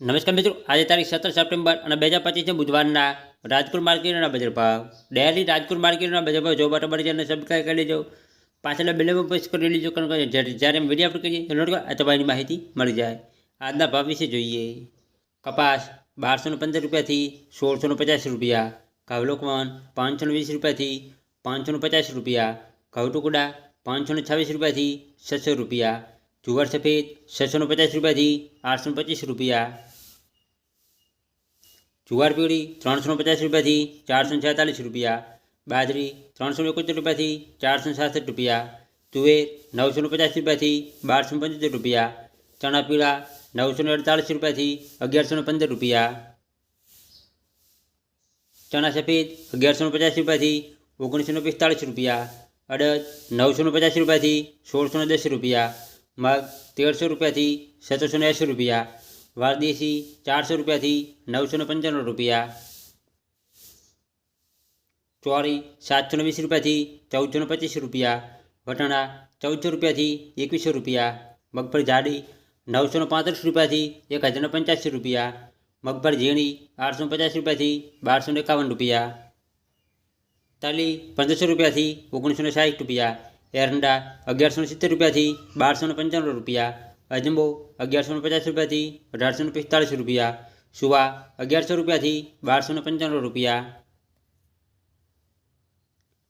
નમસ્કાર મિત્રો, આજે તારીખ સત્તર સપ્ટેમ્બર અને બે હજાર પચીસને બુધવારના રાજકોટ માર્કેટના બજાર ભાવ. ડેલી રાજકોટ માર્કેટના બજાર ભાવ જોવા માટે ચેનલ સબસ્ક્રાઈબ કરી લેજો. પાછળના બેલેમાં પ્રેસ કરી લેજો. કારણ કે જ્યારે અમે વીડિયો અપલોડ કરીએ તો નોટ આ તમારી માહિતી મળી જાય. આજના ભાવ વિશે જોઈએ. કપાસ બારસો પંદર રૂપિયાથી સોળસો પચાસ રૂપિયા. કાવલોકવાન પાંચસો વીસ રૂપિયાથી પાંચસો પચાસ રૂપિયા. ઘઉં ટુકડા પાંચસો છવ્વીસ રૂપિયાથી છસો રૂપિયા. જુવાર સફેદ છસો પચાસ રૂપિયાથી આઠસો પચીસ રૂપિયા. જુવાર પીળી ત્રણસો પચાસ રૂપિયાથી ચારસો છેતાલીસ રૂપિયા. બાજરી ત્રણસો એકોતેર રૂપિયાથી ચારસો સાસઠ રૂપિયા. તુવેર નવસો પચાસ રૂપિયાથી બારસો પંચોતેર રૂપિયા. ચણા પીળા નવસો અડતાલીસ રૂપિયાથી અગિયારસો પંદર રૂપિયા. ચણા સફેદ અગિયારસો પચાસ રૂપિયાથી ઓગણીસો પિસ્તાળીસ રૂપિયા. અડદ નવસો પચાસ રૂપિયાથી સોળસો દસ રૂપિયા. મગ તેરસો રૂપિયાથી સત્તરસો એંસી રૂપિયા. વારદેશી ચારસો રૂપિયાથી નવસો પંચાણું રૂપિયા. ચોરી સાતસો વીસ રૂપિયાથી ચૌદસો પચીસ રૂપિયા. વટાણા ચૌદસો રૂપિયાથી એકવીસો રૂપિયા. મગફળી જાડી નવસો પાંત્રીસ રૂપિયાથી એક હજાર પંચ્યાસી રૂપિયા. મગફળી ઝીણી આઠસો પચાસ રૂપિયાથી બારસો એકાવન રૂપિયા. તાલી પંદરસો રૂપિયાથી ઓગણીસો સાઠ રૂપિયા. એરંડા અગિયારસો સિત્તેર રૂપિયાથી બારસો પંચાણું રૂપિયા. અજંબો અગિયારસો પચાસ રૂપિયાથી અઢારસો પિસ્તાળીસ રૂપિયા, સુવા અગિયારસો રૂપિયાથી બારસો પંચાણું રૂપિયા.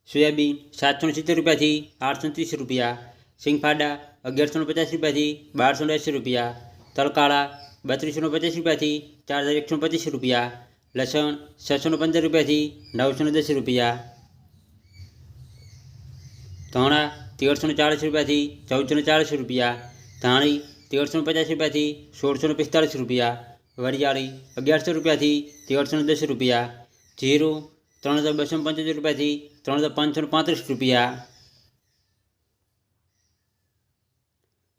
સોયાબીન સાતસો સિત્તેર રૂપિયાથી આઠસો ત્રીસ રૂપિયા, સિંગફાડા અગિયારસો પચાસ રૂપિયાથી બારસો એંસી રૂપિયા, તલકાળા બત્રીસો પચાસ રૂપિયાથી ચાર હજાર એકસો પચીસ રૂપિયા, લસણ છસો પંદર રૂપિયાથી નવસો દસ રૂપિયા. ધાણા તેરસો ચાળીસ રૂપિયાથી ચૌદસો ચાળીસ રૂપિયા ધાણી તેરસો પચાસ રૂપિયાથી સોળસો પિસ્તાળીસ રૂપિયા, વરિયાળી અગિયારસો રૂપિયાથી તેરસો દસ રૂપિયા, જીરું ત્રણ હજાર બસો પંચોતેર રૂપિયાથી ત્રણ હજાર પાંચસો પાંત્રીસ રૂપિયા.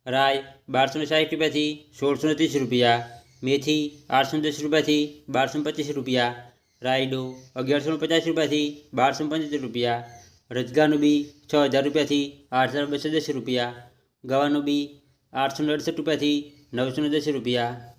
રાય બારસો સાઠ રૂપિયાથી સોળસો ત્રીસ રૂપિયા, મેથી આઠસો દસ રૂપિયાથી બારસો પચીસ રૂપિયા, રાયડો અગિયારસો પચાસ રૂપિયાથી બારસો પંચોતેર રૂપિયા, રજગાનું બી છ હજાર રૂપિયાથી આઠ હજાર બસો દસ રૂપિયા, ગવાનું બી આઠસો અડસઠ રૂપિયાથી નવસો દસ રૂપિયા